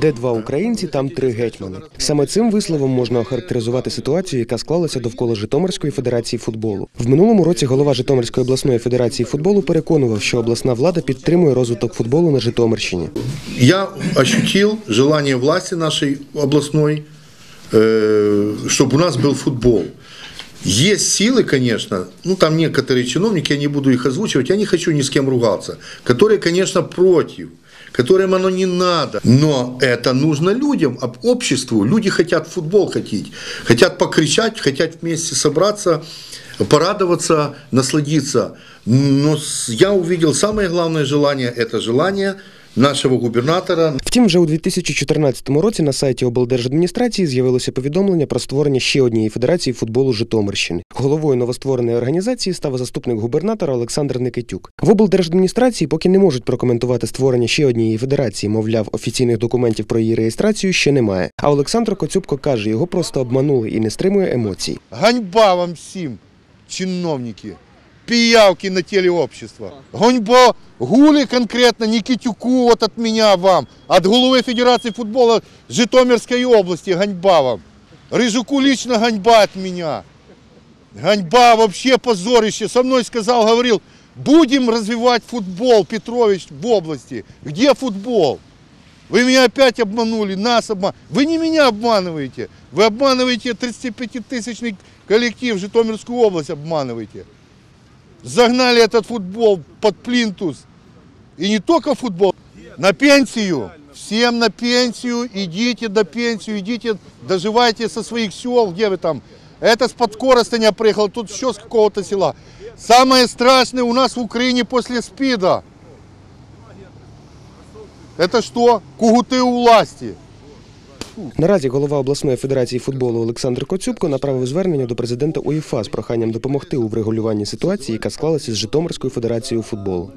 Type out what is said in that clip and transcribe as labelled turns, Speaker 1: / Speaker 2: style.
Speaker 1: Де два українці, там три гетьмани. Саме цим висловом можна охарактеризувати ситуацію, яка склалася довкола Житомирської федерації футболу. В минулому році голова Житомирської обласної федерації футболу переконував, що обласна влада підтримує розвиток футболу на Житомирщині.
Speaker 2: Я ощутил желание власти нашей областной, э, чтобы у нас был футбол. Есть силы, конечно, ну там некоторые чиновники, я не буду их озвучивать, я не хочу ни с кем ругаться, которые, конечно, против, Которым оно не надо. Но это нужно людям, об- обществу. Люди хотят футбол хотеть, хотят покричать, хотят вместе собраться, порадоваться, насладиться. Но я увидел самое главное желание, это желание нашего губернатора
Speaker 1: Втім, вже у 2014 році на сайті облдержадміністрації з'явилося повідомлення про створення ще однієї федерації футболу Житомирщини. Головою новоствореної організації став заступник губернатора Олександр Никитюк. В облдержадміністрації поки не можуть прокоментувати створення ще однієї федерації. Мовляв, офіційних документів про її реєстрацію ще немає. А Олександр Коцюбко каже, його просто обманули і не стримує емоцій.
Speaker 3: Ганьба вам всім, чиновники, пиявки на теле общества. Ганьба гулі конкретно Никитюку вот от меня вам, от голови Федерации футбола Житомирской области, ганьба вам. Рыжуку лично ганьба от меня. Ганьба, вообще позорище. Со мной сказал, говорил, будем развивать футбол, Петрович, в области. Где футбол? Вы меня опять обманули, нас обманули. Вы не меня обманываете, вы обманываете 35-тысячный коллектив Житомирскую область обманываете. Загнали этот футбол под плинтус. И не только футбол, на пенсию. Всем на пенсию, идите до пенсию, идите, доживайте со своих сел, где вы там. Это с Подкоростеня приехал, тут еще с какого-то села. Самое страшное у нас в Украине после СПИДа. Это что? Кугуты у власти.
Speaker 1: Наразі голова обласної федерації футболу Олександр Коцюбко направив звернення до президента УЄФА з проханням допомогти у врегулюванні ситуації, яка склалася з Житомирською федерацією футболу.